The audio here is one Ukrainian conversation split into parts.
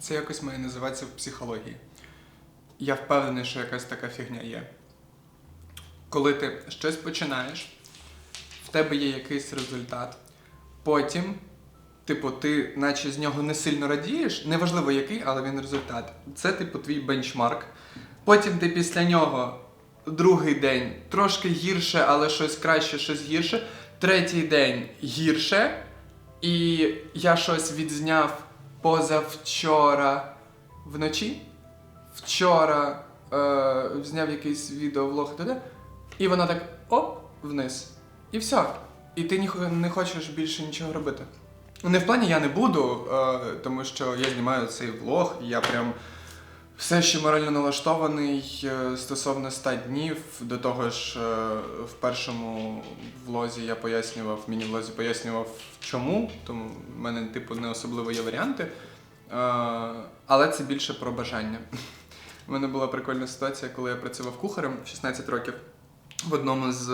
Це якось має називатися в психології. Я впевнений, що якась така фігня є. Коли ти щось починаєш, в тебе є якийсь результат, потім, типу, ти наче з нього не сильно радієш, неважливо який, але він результат. Це, типу, твій бенчмарк. Потім ти після нього другий день трошки гірше, але щось краще, щось гірше. Третій день гірше. І я щось відзняв позавчора вночі. Вчора е, зняв якийсь відеовлог туди, і вона так оп, вниз. І все. І ти ні- не хочеш більше нічого робити. Не в плані я не буду, е, тому що я знімаю цей влог, я прям все ще морально налаштований е, стосовно 100 днів. До того ж, е, в першому влозі я пояснював, міні-влозі пояснював чому, тому в мене, типу, не особливо є варіанти. Е, Але це більше про бажання. У мене була прикольна ситуація, коли я працював кухарем в 16 років в одному з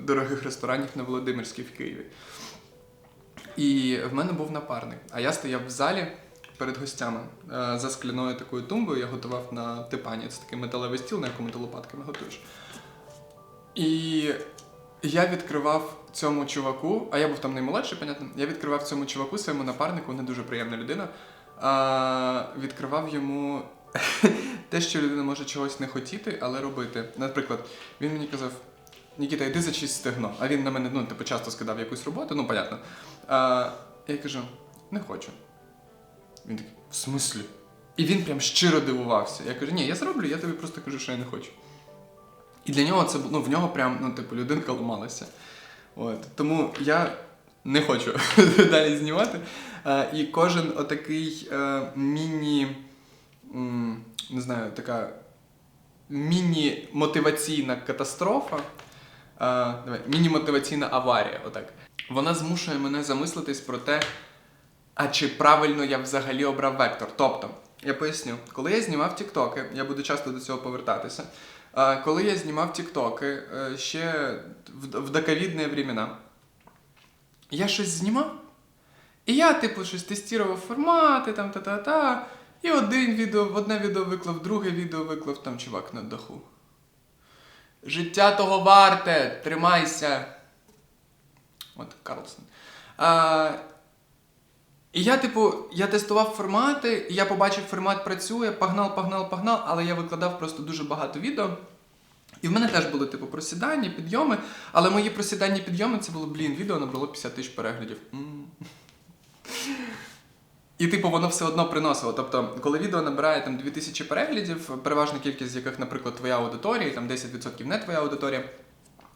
дорогих ресторанів на Володимирській в Києві. І в мене був напарник, а я стояв в залі перед гостями е, за скляною такою тумбою. Я готував на типані. Це такий металевий стіл, на якому ти лопатками готуєш. І я відкривав цьому чуваку, а я був там наймолодший, понятно. Я відкривав цьому чуваку, своєму напарнику, не дуже приємна людина. Відкривав йому те, що людина може чогось не хотіти, але робити. Наприклад, він мені казав: Нікіта, йди зачисть стегно. А він на мене ну, типу, часто скидав якусь роботу, ну, понятно. А, я кажу, не хочу. Він такий, в смислі? І він прям щиро дивувався. Я кажу, ні, я зроблю, я тобі просто кажу, що я не хочу. І для нього це ну, в нього прям, ну, типу, людинка ламалася. От. Тому я не хочу далі знімати. Е, і кожен отакий е, міні, не знаю, така міні-мотиваційна катастрофа. Е, давай, міні-мотиваційна аварія, отак. Вона змушує мене замислитись про те, а чи правильно я взагалі обрав вектор. Тобто, я поясню, коли я знімав тіктоки, я буду часто до цього повертатися. Коли я знімав тіктоки е, ще в, доковідні времена, я щось знімав, і я, типу, щось тестував формати, там та-та-та. І один відео, одне відео виклав, друге відео виклав, там чувак на даху. Життя того варте, тримайся. От Карлсон. І я, типу, я тестував формати, і я побачив, формат працює, погнав, погнав, погнав, але я викладав просто дуже багато відео. І в мене теж були, типу, просідання, підйоми, але мої просідання підйоми це було, блін, відео набрало 50 тисяч переглядів. І, типу, воно все одно приносило. Тобто, коли відео набирає там 2000 переглядів, переважна кількість з яких, наприклад, твоя аудиторія, там 10% не твоя аудиторія,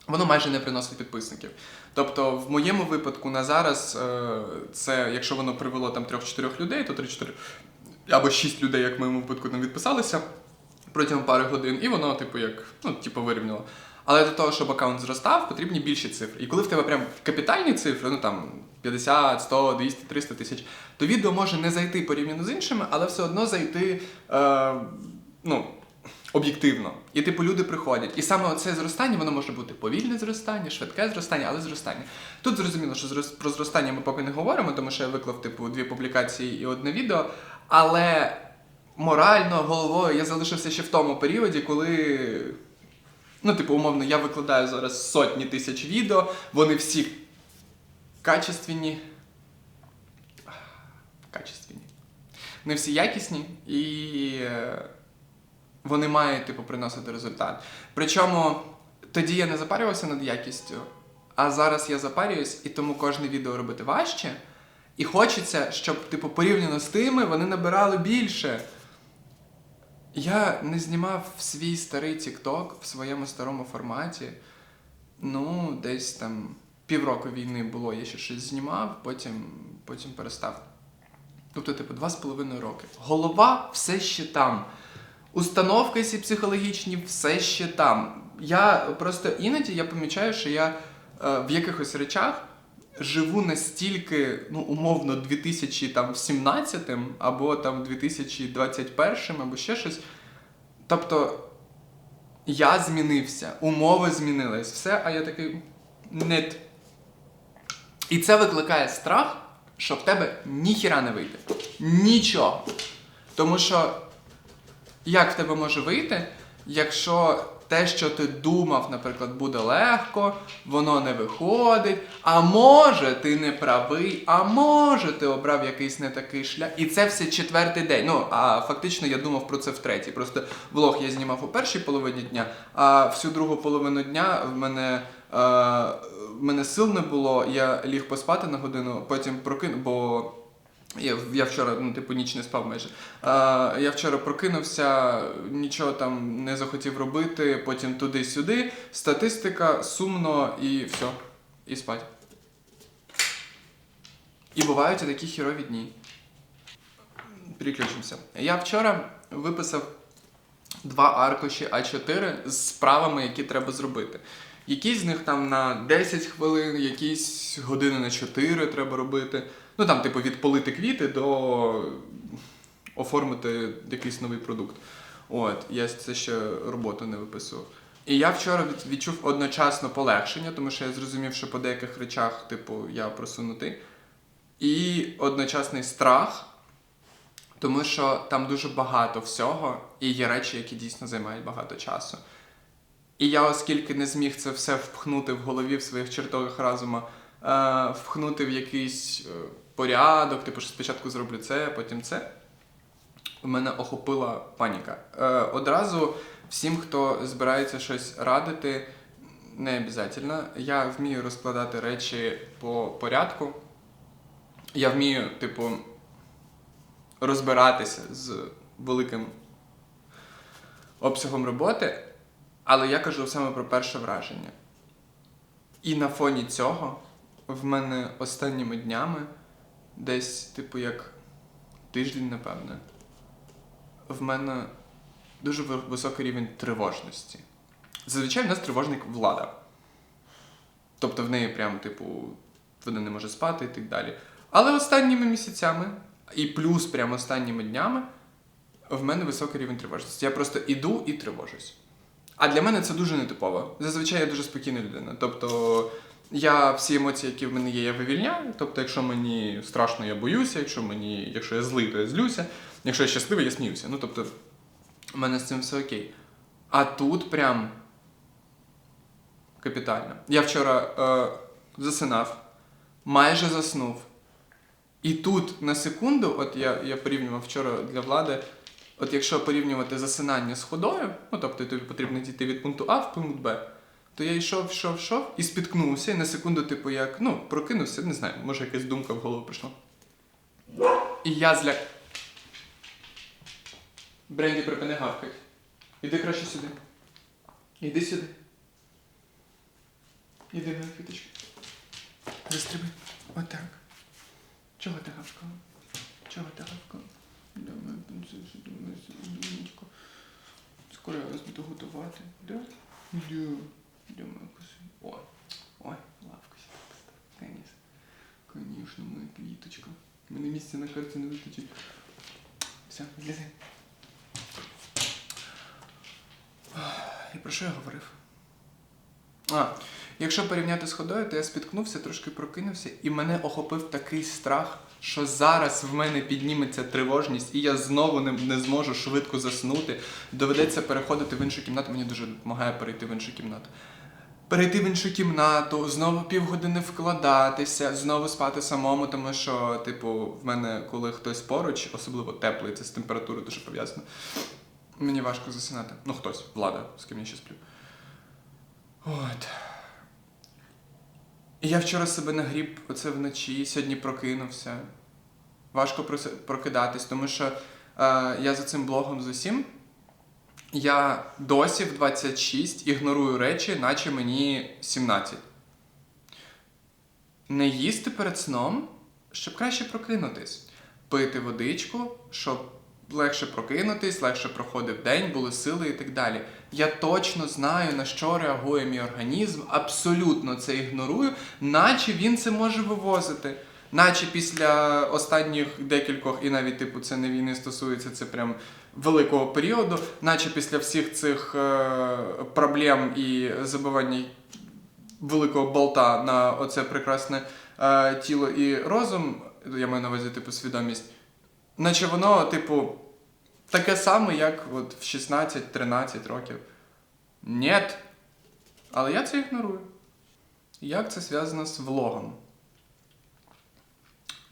воно майже не приносить підписників. Тобто, в моєму випадку на зараз е, це, якщо воно привело там 3-4 людей, то 3-4 або 6 людей, як в моєму випадку, там відписалися протягом пари годин, і воно, типу, як, ну, типу, вирівняло. Але для того, щоб аккаунт зростав, потрібні більші цифри. І коли в тебе прям капітальні цифри, ну там 50, 100, 200, 300 тисяч, то відео може не зайти порівняно з іншими, але все одно зайти е, ну, об'єктивно. І типу люди приходять. І саме оце зростання, воно може бути повільне зростання, швидке зростання, але зростання. Тут зрозуміло, що про зростання ми поки не говоримо, тому що я виклав типу дві публікації і одне відео. Але морально, головою я залишився ще в тому періоді, коли. Ну, типу, умовно, я викладаю зараз сотні тисяч відео, вони всі качественні. Качественні. Вони всі якісні і е, вони мають, типу, приносити результат. Причому тоді я не запарювався над якістю, а зараз я запарююсь, і тому кожне відео робити важче. І хочеться, щоб, типу, порівняно з тими вони набирали більше. Я не знімав свій старий TikTok в своєму старому форматі. Ну, десь там півроку війни було, я ще щось знімав, потім, потім перестав. Тобто, типу, два з половиною роки. Голова все ще там. Установки ці психологічні все ще там. Я просто іноді я помічаю, що я е, в якихось речах живу настільки, ну, умовно, 2017 або там 2021, або ще щось. Тобто я змінився, умови змінились, все, а я такий нет. І це викликає страх, що в тебе ніхіра не вийде. Нічого. Тому що як в тебе може вийти, якщо те, що ти думав, наприклад, буде легко, воно не виходить, а може ти не правий, а може ти обрав якийсь не такий шлях. І це все четвертий день. Ну, а фактично я думав про це в третій. Просто влог я знімав у першій половині дня, а всю другу половину дня в мене. Е, мене сил не було, я ліг поспати на годину, потім прокинув, бо я, я вчора, ну, типу, ніч не спав майже. А, я вчора прокинувся, нічого там не захотів робити, потім туди-сюди. Статистика, сумно і все. І спать. І бувають і такі хірові дні. Переключимося. Я вчора виписав два аркуші А4 з справами, які треба зробити. Якісь з них там на 10 хвилин, якісь години на 4 треба робити. Ну там, типу, від полити квіти до оформити якийсь новий продукт. От, я це ще роботу не виписував. І я вчора відчув одночасно полегшення, тому що я зрозумів, що по деяких речах, типу, я просунутий. І одночасний страх, тому що там дуже багато всього, і є речі, які дійсно займають багато часу. І я, оскільки не зміг це все впхнути в голові в своїх чертогах разума, е, впхнути в якийсь е, порядок, типу, що спочатку зроблю це, потім це, в мене охопила паніка. Е, одразу всім, хто збирається щось радити, не обов'язково. Я вмію розкладати речі по порядку. Я вмію, типу, розбиратися з великим обсягом роботи, але я кажу саме про перше враження. І на фоні цього в мене останніми днями, десь, типу, як тиждень, напевне, в мене дуже високий рівень тривожності. Зазвичай в нас тривожник влада. Тобто в неї прям, типу, вона не може спати і так далі. Але останніми місяцями, і плюс прямо останніми днями, в мене високий рівень тривожності. Я просто іду і тривожусь. А для мене це дуже нетипово. Зазвичай я дуже спокійна людина. Тобто я всі емоції, які в мене є, я вивільняю. Тобто, якщо мені страшно, я боюся, якщо мені, якщо я злий, то я злюся. Якщо я щасливий, я сміюся. Ну тобто, у мене з цим все окей. А тут прям капітально. Я вчора е, засинав, майже заснув. І тут на секунду, от я, я порівнював вчора для влади, от якщо порівнювати засинання з ходою, ну тобто тобі потрібно дійти від пункту А в пункт Б, то я йшов, йшов, йшов і спіткнувся, і на секунду, типу, як, ну, прокинувся, не знаю, може якась думка в голову прийшла. І я зля. Бренді припини гавкать. Іди краще сюди. Іди сюди. Іди моя квіточка. Застрибай. Отак. Чого ти гавкала? Чого ти гавкала? Думаю, думаю, думничко. Скоро я вас буду готувати. Да? Да. Думаю, коси. Ой. Ой, лавку сюди. Конечно. Конечно, моя квіточка. Мене місця на карті не вистачить. Все, злізай. І про що я говорив? А, якщо порівняти з ходою, то я спіткнувся, трошки прокинувся, і мене охопив такий страх, що зараз в мене підніметься тривожність, і я знову не, не зможу швидко заснути. Доведеться переходити в іншу кімнату. Мені дуже допомагає перейти в іншу кімнату. Перейти в іншу кімнату, знову півгодини вкладатися, знову спати самому, тому що, типу, в мене, коли хтось поруч, особливо теплий, це з температурою дуже пов'язано. Мені важко засинати. Ну, хтось, влада, з ким я ще сплю. От. І я вчора себе нагріб оце вночі, сьогодні прокинувся. Важко прокидатись, тому що е, я за цим блогом з усім. Я досі в 26 ігнорую речі, наче мені 17. Не їсти перед сном, щоб краще прокинутись. Пити водичку, щоб легше прокинутись, легше проходив день, були сили і так далі. Я точно знаю, на що реагує мій організм, абсолютно це ігнорую, наче він це може вивозити. Наче після останніх декількох, і навіть типу це не війни стосується, це прям великого періоду, наче після всіх цих е, проблем і забивання великого болта на оце прекрасне е, тіло і розум, я маю на увазі, типу, свідомість, наче воно, типу, таке саме, як от в 16-13 років. Нєт. Але я це ігнорую. Як це зв'язано з влогом?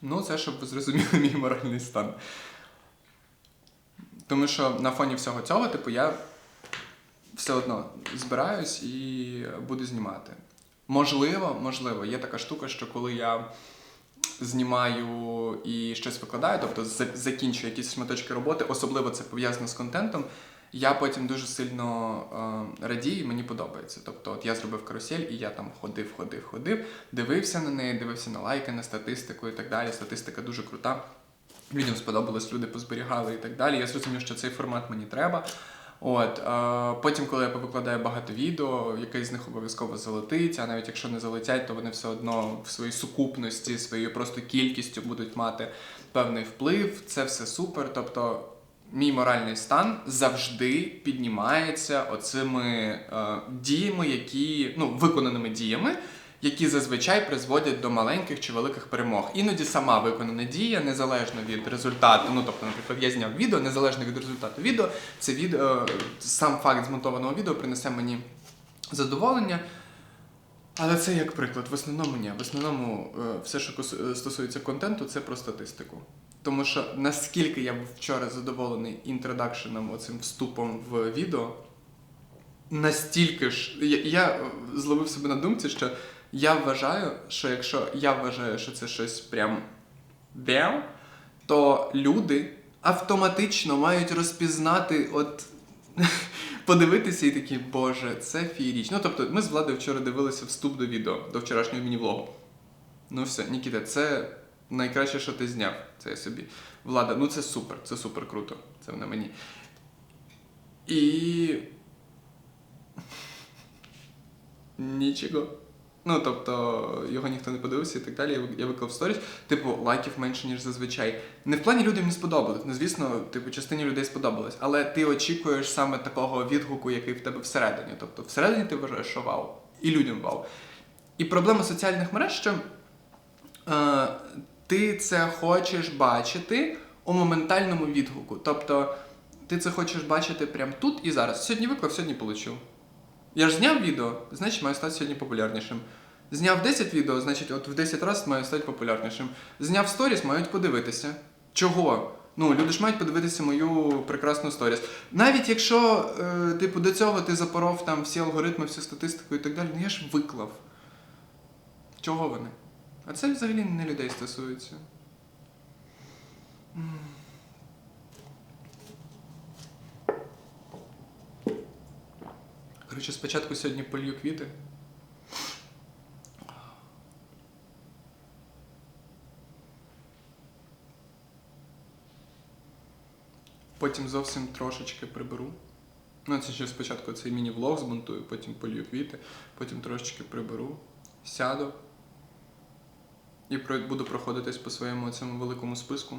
Ну, це щоб ви зрозуміли мій моральний стан. Тому що на фоні всього цього, типу, я все одно збираюсь і буду знімати. Можливо, можливо, є така штука, що коли я знімаю і щось викладаю, тобто закінчую якісь шматочки роботи, особливо це пов'язано з контентом, я потім дуже сильно е, радію, мені подобається. Тобто, от я зробив карусель, і я там ходив, ходив, ходив, дивився на неї, дивився на лайки, на статистику і так далі. Статистика дуже крута. Людям сподобалось, люди позберігали і так далі. Я зрозумів, що цей формат мені треба. От е, потім, коли я повикладаю багато відео, якесь з них обов'язково залетить, а навіть якщо не залетять, то вони все одно в своїй сукупності, своєю просто кількістю будуть мати певний вплив. Це все супер. Тобто, мій моральний стан завжди піднімається оцими е, діями, які ну виконаними діями. Які зазвичай призводять до маленьких чи великих перемог. Іноді сама виконана дія, незалежно від результату. Ну тобто, наприклад, я зняв відео, незалежно від результату відео, це відео, сам факт змонтованого відео принесе мені задоволення. Але це як приклад. В основному ні. В основному е, все, що е, стосується контенту, це про статистику. Тому що наскільки я був вчора задоволений інтродакшеном, оцим вступом в відео, настільки ж я, я зловив себе на думці, що я вважаю, що якщо я вважаю, що це щось прям бям, то люди автоматично мають розпізнати, от подивитися і такі, боже, це фієрічно. Ну, тобто, ми з Владою вчора дивилися вступ до відео, до вчорашнього міні-влогу. Ну все, Нікіта, це найкраще, що ти зняв. Це я собі. Влада, ну це супер, це супер круто. Це на мені. І. Нічого. Ну, тобто, його ніхто не подивився і так далі. Я виклав сторіс. Типу, лайків менше, ніж зазвичай. Не в плані людям не сподобалось. Ну, звісно, типу, частині людей сподобалось. Але ти очікуєш саме такого відгуку, який в тебе всередині. Тобто, всередині ти вважаєш, що вау. І людям вау. І проблема соціальних мереж, що е, ти це хочеш бачити у моментальному відгуку. Тобто, ти це хочеш бачити прямо тут і зараз. Сьогодні виклав, сьогодні получив. Я ж зняв відео, значить маю стати сьогодні популярнішим. Зняв 10 відео, значить, от в 10 разів маю стати популярнішим. Зняв сторіс, мають подивитися. Чого? Ну, люди ж мають подивитися мою прекрасну сторіс. Навіть якщо, е, типу, до цього ти запоров там всі алгоритми, всю статистику і так далі, ну я ж виклав. Чого вони? А це взагалі не людей стосується. Коротше, спочатку сьогодні полью квіти. Потім зовсім трошечки приберу. Ну, це ще спочатку цей міні-влог змонтую, потім полью квіти, потім трошечки приберу, сяду і буду проходитись по своєму цьому великому списку.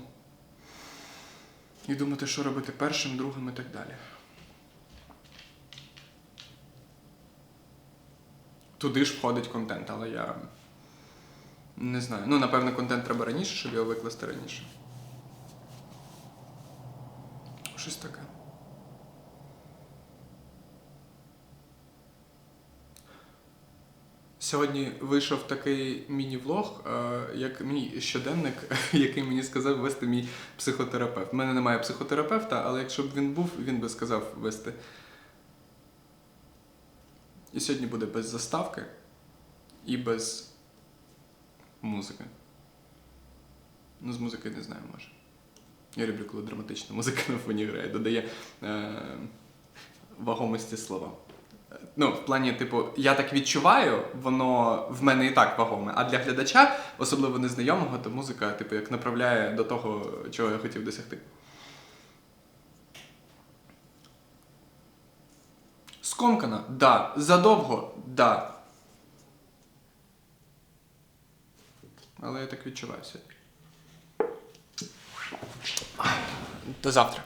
І думати, що робити першим, другим і так далі. Туди ж входить контент, але я не знаю. Ну, напевно, контент треба раніше, щоб його викласти раніше. Щось таке. Сьогодні вийшов такий міні-влог, е, як мій щоденник, який мені сказав вести мій психотерапевт. У мене немає психотерапевта, але якщо б він був, він би сказав вести. І сьогодні буде без заставки і без музики. Ну, з музики не знаю, може. Я люблю, коли драматична музика на фоні грає, додає е, вагомості слова. Ну, в плані, типу, я так відчуваю, воно в мене і так вагоме. А для глядача, особливо незнайомого, то музика, типу, як направляє до того, чого я хотів досягти. Скомкана? Да. Задовго? Да. Але я так відчуваю сьогодні. До завтра.